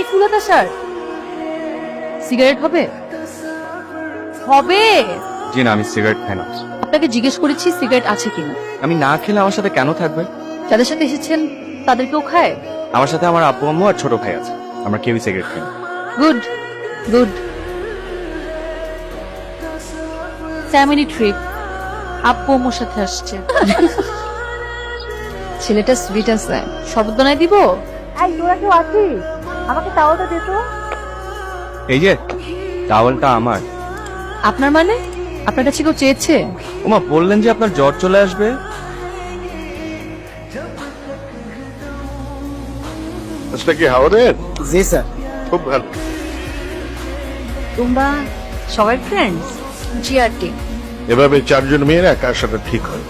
এই ফুলাতা sir. Cigarette হবে? হবে। জি না আমি সিগারেট খাই না। আপনাকে জিজ্ঞেস করেছি সিগারেট আছে কিনা। আমি না খেলে আমার সাথে কেন থাকবে? যাদের সাথে এসেছেন তাদেরকেও খায়? আমার সাথে আমার আব্বু আম্মু আর ছোট ভাই আছে। আমরা কেউই সিগারেট খাই না। Good good. Family trip. আপু মোর সাথে আসছে। ছেলেটা সুইট আছে। শব্দ নাই দিব? এই তোরা কেউ আছিস? আমাকে তাওয়ালটা দে তো। এই যে টাওয়ালটা আমার। আপনার মানে? আপনার কাছে কেউ চেয়েছে? ওমা বললেন যে আপনার জ্বর চলে আসবে। আজটা কি হাওড়ের জি স্যার। খুব ভালো। তোমরা সবাই ফ্রেন্ডস জি আর টি এভাবে চারজন মেয়েরা একা আসাটা ঠিক হয়?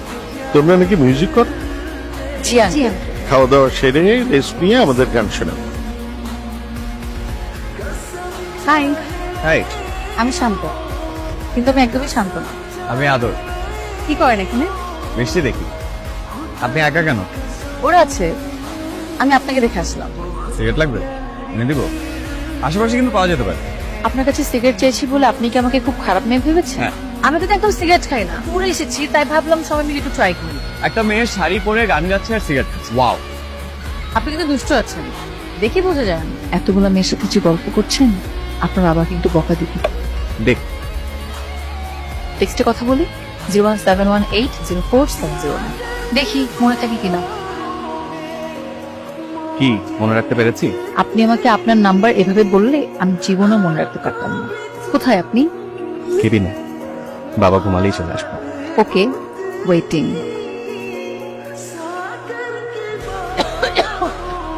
তোমরা নাকি মিউজিক কর? জি খাওয়া দাওয়া সেরে রেস্ট নিয়ে আমাদের গান শোনাও। হাই হাই আমি শান্ত। কিন্তু আমি একদমই শান্ত না। আমি আদর। কি করেন এখানে? মিষ্টি দেখি। আপনি একা কেন? ওরা আছে। আমি আপনাকে দেখে আসলাম। সিগারেট লাগবে? এনে দিব। আশেপাশে কিন্তু পাওয়া যেতে পারে। আপনার কাছে সিগারেট চেয়েছি বলে আপনি কি আমাকে খুব খারাপ মেয়ে ভেবেছেন? হ্যাঁ। আমি তো একদম সিগারেট খাই না। পুরো এসেছি তাই ভাবলাম সবাই মিলে একটু ট্রাই করি। একটা মেয়ের শাড়ি পরে গান গাচ্ছে আর সিগারেট ওয়াও আপনি কিন্তু দুষ্ট আছেন। দেখি বোঝা যায় না। এতগুলো মেয়ের সাথে যে গল্প করছেন। আপনার বাবা কিন্তু বকা দিবে। দেখ। টেক্সটে কথা বলি zero one seven one eight zero four seven zero দেখি মনে থাকে কিনা। কি মনে রাখতে পেরেছি? আপনি আমাকে আপনার নাম্বার এভাবে বললে আমি জীবনও মনে রাখতে পারতাম না। কোথায় আপনি? কেবিনে। বাবা ঘুমালেই চলে আসব। ওকে ওয়েটিং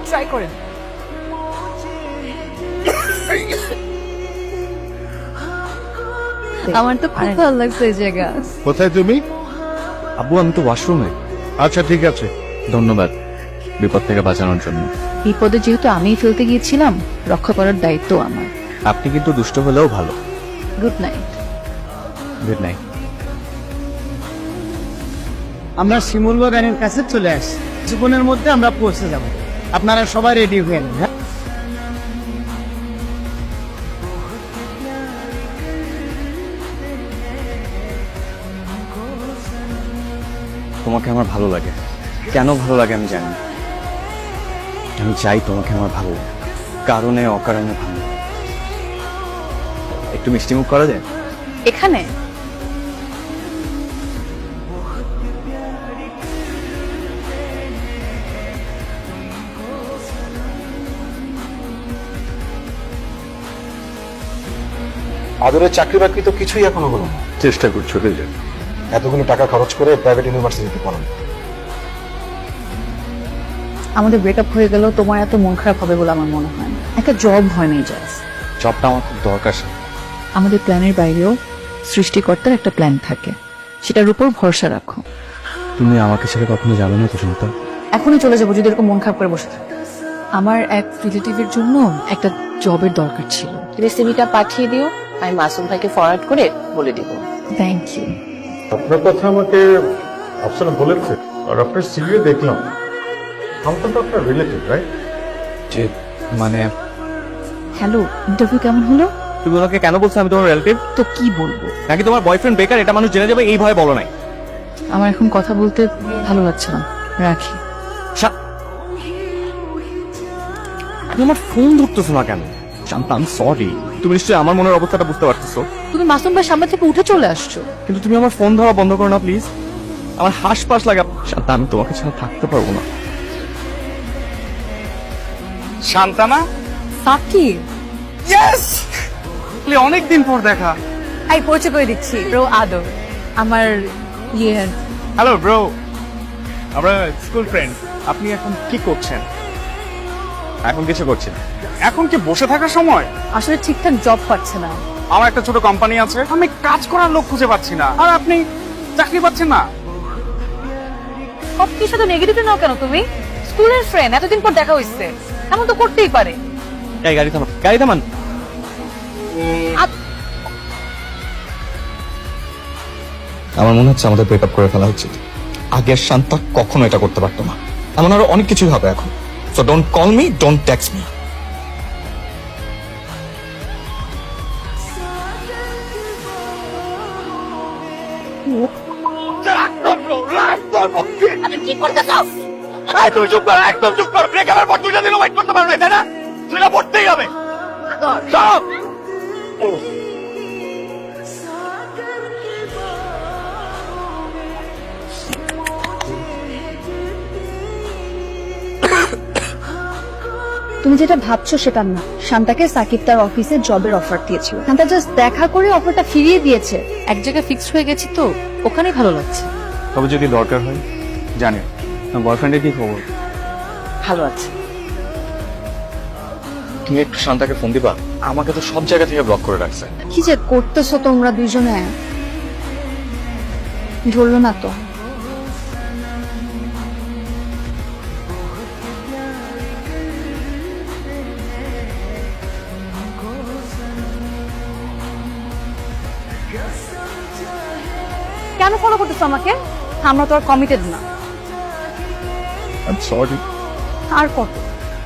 ট্রাই করেন। আমার তো খুব ভালো লাগছে এই জায়গা। কোথায় তুমি? আব্বু আমি তো ওয়াশরুমে আচ্ছা ঠিক আছে। ধন্যবাদ বিপদ থেকে বাঁচানোর জন্য। বিপদে যেহেতু আমিই ফেলতে গিয়েছিলাম রক্ষা করার দায়িত্ব আমার। আপনি কিন্তু দুষ্ট হলেও ভালো। গুড নাইট গুড নাইট আমরা শিমুল গানের কাছে চলে আসছি। জীবনের মধ্যে আমরা পৌঁছে যাব। আপনারা সবাই রেডি হয়েন হ্যাঁ? তোমাকে আমার ভালো লাগে। কেন ভালো লাগে আমি জানি। আমি চাই তোমাকে আমার ভালো লাগে। কারণে অকারণে ভালো একটু মিষ্টি মুখ করা যায়? এখানে? আদরের চাকরি বাকরি তো কিছুই এখনও হলো না। চেষ্টা করছ রে যে এতগুলো টাকা খরচ করে প্রাইভেট ইউনিভার্সিটিতে পড়ানো। আমাদের ব্রেকআপ হয়ে গেল তোমার এত মন খারাপ হবে বলে আমার মনে হয় না। একটা জব হয় নাই জাস্ট জবটা আমার খুব দরকার ছিল। আমাদের প্ল্যানের বাইরেও সৃষ্টিকর্তার একটা প্ল্যান থাকে। সেটার উপর ভরসা রাখো। তুমি আমাকে ছেড়ে কখনো যাবে না তো শুনতে এখনই চলে যাব যদি এরকম মন খারাপ করে বসে থাকে। আমার এক রিলেটিভের জন্য একটা জবের দরকার ছিল। রেসিপিটা পাঠিয়ে দিও আমি মাসুম ভাইকে ফরওয়ার্ড করে বলে দিব। থ্যাংক ইউ আপনার কথা আমাকে আফসানা বলেছে। আর আপনার সিভিও দেখলাম। আমতা তো আপনার রিলেটিভ রাইট যে মানে হ্যালো ইন্টারভিউ কেমন হলো? তুমি ওনাকে কেন বলছো? আমি তোমার রিলেটিভ তো কি বলব? নাকি তোমার বয়ফ্রেন্ড বেকার? এটা মানুষ জেনে যাবে এই ভয়ে বলো নাই। আমার এখন কথা বলতে ভালো লাগছে না। রাখি। তুমি আমার ফোন ধরতেছো না কেন? শান্তা আমি সরি তুমি নিশ্চয়ই আমার মনের অবস্থাটা বুঝতে পারতেছো। তুমি মাসুম ভাই সামনে থেকে উঠে চলে আসছো। কিন্তু তুমি আমার ফোন ধরা বন্ধ করো না প্লিজ। আমার হাসপাস লাগে শান্তা আমি তোমাকে ছাড়া থাকতে পারব না। শান্তানা? সাকিব। ইয়েস অনেক দিন পর দেখা। এই পরিচয় করে দিচ্ছি ব্রো আদর। আমার ইয়ে হ্যালো ব্রো আমরা স্কুল ফ্রেন্ড আপনি এখন কি করছেন? এখন কিছু করছেন এখন কি বসে থাকার সময়? আসলে ঠিকঠাক জব পাচ্ছে না। আমার একটা ছোট কোম্পানি আছে। আমি কাজ করার লোক খুঁজে পাচ্ছি না। আর আপনি চাকরি পাচ্ছেন না। সব কিছু তো নেগেটিভ নাও কেন তুমি? স্কুলের ফ্রেন্ড এতদিন পর দেখা হইছে। এমন তো করতেই পারে। এই গাড়ি থামান গাড়ি থামান। আমার মনে হচ্ছে আমাদের ব্রেকআপ করে ফেলা উচিত। আগের শান্তা কখনো এটা করতে পারতো না। এমন আরও অনেক কিছুই হবে এখন। So don't call me don't text me কি করতেছো? তুমি চুপ করো একদম চুপ করো। ব্রেক আমার পর দুইটা দিনও ওয়েট করতে পারবে তাই না? দুইটা পড়তেই হবে। সব। তুমি যেটা ভাবছ সেটা না। শান্তাকে সাকিব তার অফিসে জবের অফার দিয়েছিল। শান্তা জাস্ট দেখা করে অফারটা ফিরিয়ে দিয়েছে। এক জায়গায় ফিক্সড হয়ে গেছি তো ওখানেই ভালো লাগছে। তবে যদি দরকার হয় জানে। আমার বয়ফ্রেন্ডের কি খবর? ভালো আছে। তুমি একটু শান্তাকে ফোন দিবা? আমাকে তো সব জায়গা থেকে ব্লক করে রাখছে। কি যে করতেছো তোমরা দুজনে? ধরলো না তো। কেন ফলো করতেছো আমাকে? আমরা তো আর কমিটেড না। সরি আর কত?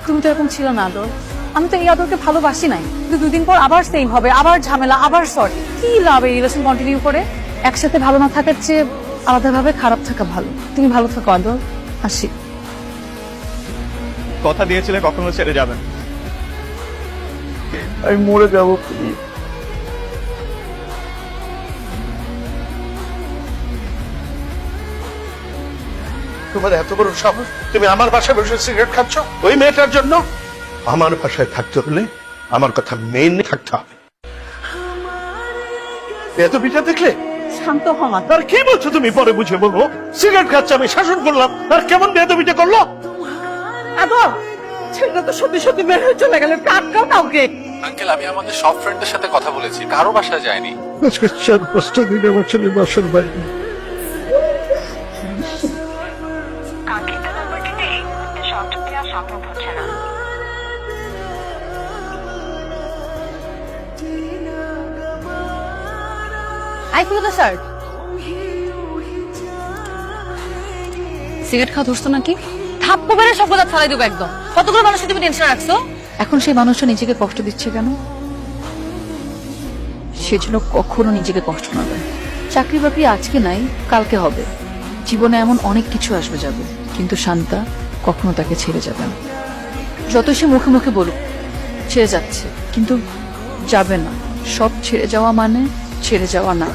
তুমি তো এরকম ছিল না আদর। আমি তো এই আদরকে ভালোবাসি নাই। কিন্তু দুদিন পর আবার সেম হবে আবার ঝামেলা আবার সরি কি লাভ এই রিলেশন কন্টিনিউ করে? একসাথে ভালো না থাকার চেয়ে আলাদাভাবে খারাপ থাকা ভালো। তুমি ভালো থাকো আদর। আসি। কথা দিয়েছিলে কখনো ছেড়ে যাবেন আমি মরে যাব তোমার এত বড় সাহস? তুমি আমার বাসায় বসে সিগারেট খাচ্ছ? ওই মেয়েটার জন্য? আমার বাসায় থাকতে হলে আমার কথা মেনে থাকতে হবে। এত পিঠা দেখলে? শান্ত হমা আর কি বলছো তুমি? পরে বুঝে বলব। সিগারেট খাচ্ছে আমি শাসন করলাম। আর কেমন বেদ পিঠে করল? আদর ছেলেটা তো সত্যি সত্যি বের হয়ে চলে গেল। কাটকাও কাউকে। আঙ্কেল আমি আমাদের সব ফ্রেন্ডের সাথে কথা বলেছি। কারও বাসায় যায়নি। আজকে চার পাঁচটা দিন আমার ছেলে বাসার বাইরে। আই ফুলো তো শার্ট সিগারেট খাওয়া ধরছো নাকি? থাপ্পো বেড়ে সব কথা ছাড়াই দেবো একদম। কতগুলো মানুষকে তুমি টেনশন রাখছো? এখন সেই মানুষটা নিজেকে কষ্ট দিচ্ছে কেন? সে যেন কখনো নিজেকে কষ্ট না দেয়। চাকরি বাকরি আজকে নাই কালকে হবে। জীবনে এমন অনেক কিছু আসবে যাবে কিন্তু শান্তা কখনো তাকে ছেড়ে যাবে না। যত সে মুখে মুখে বলুক ছেড়ে যাচ্ছে কিন্তু যাবে না। সব ছেড়ে যাওয়া মানে ছেড়ে যাওয়া না